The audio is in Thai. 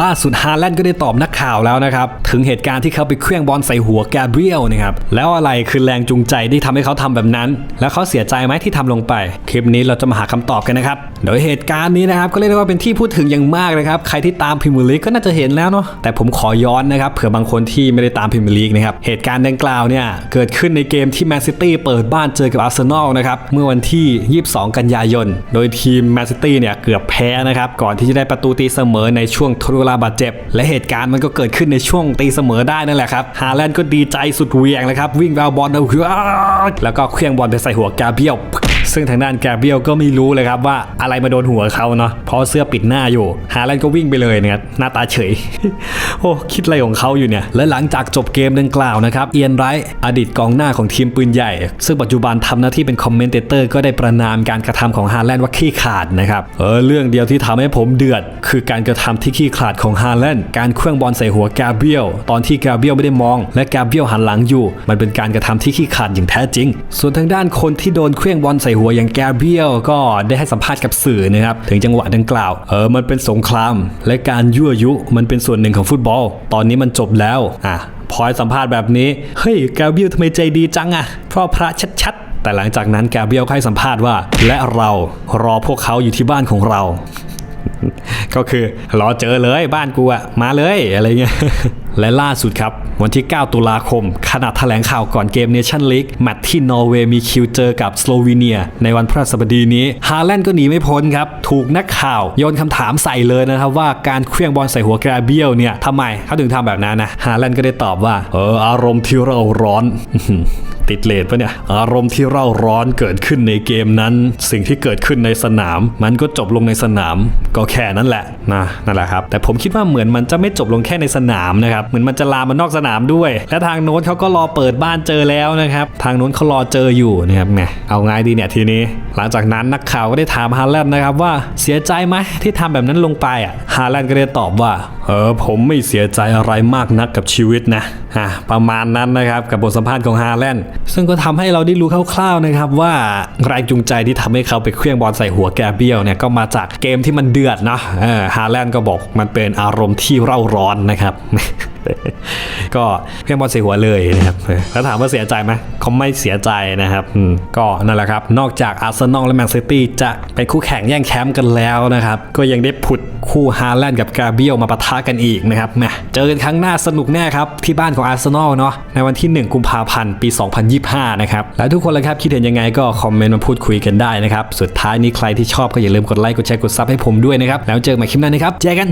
ล่าสุดฮาแลนด์ก็ได้ตอบนักข่าวแล้วนะครับ ถึงเหตุการณ์ที่เขาไปเคลื่องบอลใส่หัวแกเบรียลนะครับ แล้วอะไรคือแรงจูงใจที่ทำให้เขาทำแบบนั้น แล้วเขาเสียใจไหมที่ทำลงไป คลิปนี้เราจะมาหาคำตอบกันนะครับ โดยเหตุการณ์นี้นะครับก็เรียกได้ว่าเป็นที่พูดถึงอย่างมากนะครับ ใครที่ตามพรีเมียร์ลีกก็น่าจะเห็นแล้วเนาะแต่ผมขอย้อนนะครับเผื่อบางคนที่ไม่ได้ตามพรีเมียร์ลีกนะครับเหตุการณ์ดังกล่าวเนี่ยเกิดขึ้นในเกมที่แมนซิตี้เปิดบ้านเจอกับอาร์เซนอลนะครับเมื่อวันที่ 22 กันยายน โดยทีมแมนซิตี้เนี่ยเกือบแพ้นะครับก่อนที่จะได้ประตูตีเสมอในช่วงทดเวลาบาดเจ็บ และเหตุการณ์มันก็เกิดขึ้นในช่วงตีเสมอได้นั่นแหละครับฮาแลนด์ก็ดีใจสุดเหวียงเลยครับวิ่งแววบอลเอาคือแล้วก็เคลื่องบอลไปใส่หัวกาเบียล ซึ่งทางด้านแกเบียลก็ไม่รู้เลยครับว่าอะไรมาโดนหัวเขาเนาะเพราะเสื้อปิดหน้าอยู่ ฮาแลนด์ก็วิ่งไปเลยนะครับหน้าตาเฉย โอ้คิดอะไรของเขาอยู่เนี่ย และหลังจากจบเกมดังกล่าวนะครับ เอียนไรท์อดีตกองหน้าของทีมปืนใหญ่ ซึ่งปัจจุบันทำหน้าที่เป็นคอมเมนเตเตอร์ก็ได้ประนามการกระทำของฮาแลนด์ว่าขี้ขาดนะครับเออเรื่องเดียวที่ทำให้ผมเดือด คือการกระทำที่ขี้ขาดของฮาแลนด์การเคลื่องบอลใส่หัวแกเบียลตอนที่แกเบียลไม่ได้มอง และแกเบียลหันหลังอยู่ มันเป็นการกระทำที่ขี้ขาดอย่างแท้จริง ส่วนทางด้านคนที่โดนเคลื่องบอลใส่หัวอย่างแกเบียลก็ได้ให้สัมภาษณ์กับสื่อนะครับถึงจังหวะดังกล่าวเออมันเป็นสงคราม และการยั่วยุมันเป็นส่วนหนึ่งของฟุตบอล ตอนนี้มันจบแล้วอะพอยสัมภาษณ์แบบนี้เฮ้ยแกเบียลทำไมใจดีจังอะเพราะพระชัดๆ แต่หลังจากนั้นแกเบียลให้สัมภาษณ์ว่า และเรารอพวกเขาอยู่ที่บ้านของเรา ก็คือรอเจอเลยบ้านกูอะมาเลยอะไรเงี้ย และล่าสุดครับ วันที่ 9 ตุลาคม ขณะแถลงข่าวก่อนเกมเนชั่นลีกแมตช์ที่นอร์เวย์มีคิวเจอกับสโลวีเนีย ในวันพฤหัสบดีนี้ ฮาแลนด์ก็หนีไม่พ้นครับ ถูกนักข่าวโยนคำถามใส่เลยนะครับว่าการเคลื่องบอลใส่หัวแกรเบียลเนี่ยทำไมเขาถึงทำแบบนั้นนะ ฮาแลนด์ก็ได้ตอบว่า เอออารมณ์ที่เราร้อน ติดเลทปะเนี่ย อารมณ์ที่เร่าร้อนเกิดขึ้นในเกมนั้น สิ่งที่เกิดขึ้นในสนาม มันก็จบลงในสนาม ก็แค่นั้นแหละนะนั่นแหละครับแต่ผมคิดว่าเหมือนมันจะไม่จบลงแค่ในสนามนะครับเหมือนมันจะลามมานอกสนามด้วย และทางโน้นเขาก็รอเปิดบ้านเจอแล้วนะครับทางโน้นเขารอเจออยู่นะครับไงเอาไงดีเนี่ยทีนี้ หลังจากนั้นนักข่าวก็ได้ถามฮาแลนด์นะครับว่าเสียใจไหมที่ทำแบบนั้นลงไปอะฮาแลนด์ก็ได้ตอบว่าเออผมไม่เสียใจอะไรมากนักกับชีวิตนะ อะประมาณนั้นนะครับกับบทสัมภาษณ์ของฮาแลนด์ซึ่งก็ทำให้เราได้รู้คร่าวๆนะครับว่าแรงจูงใจที่ทำให้เขาไปเคลื่องบอลใส่หัวแกเบียลเนี่ยก็มาจากเกมที่มันเดือดเนาะฮาแลนด์ก็บอกมันเป็นอารมณ์ที่เร่าร้อนนะครับ ก็เคลื่องบอลใส่หัวเลยนะครับแล้วถามว่าเสียใจไหมเขาไม่เสียใจนะครับก็นั่นแหละครับนอกจากอาร์เซนอลและแมนซิตี้จะเป็นคู่แข่งแย่งแชมป์กันแล้วนะครับก็ยังได้ผุดคู่ฮาแลนด์กับกาเบียลมาปะทะกันอีกนะครับแมเจอกันครั้งหน้าสนุกแน่ครับที่บ้านของอาร์เซนอลเนาะในวันที่ 1 กุมภาพันธ์ปี 2025 นะครับแล้วทุกคนเละครับคิดเห็นยังไงก็คอมเมนต์มาพูดคุยกันได้นะครับสุดท้ายนี้ใครที่ชอบก็อย่าลืมกดไลค์กดแชร์กดซับให้ผมด้วยนะครับแล้วเจอกันใหม่คลิปหน้านะครับเจอกัน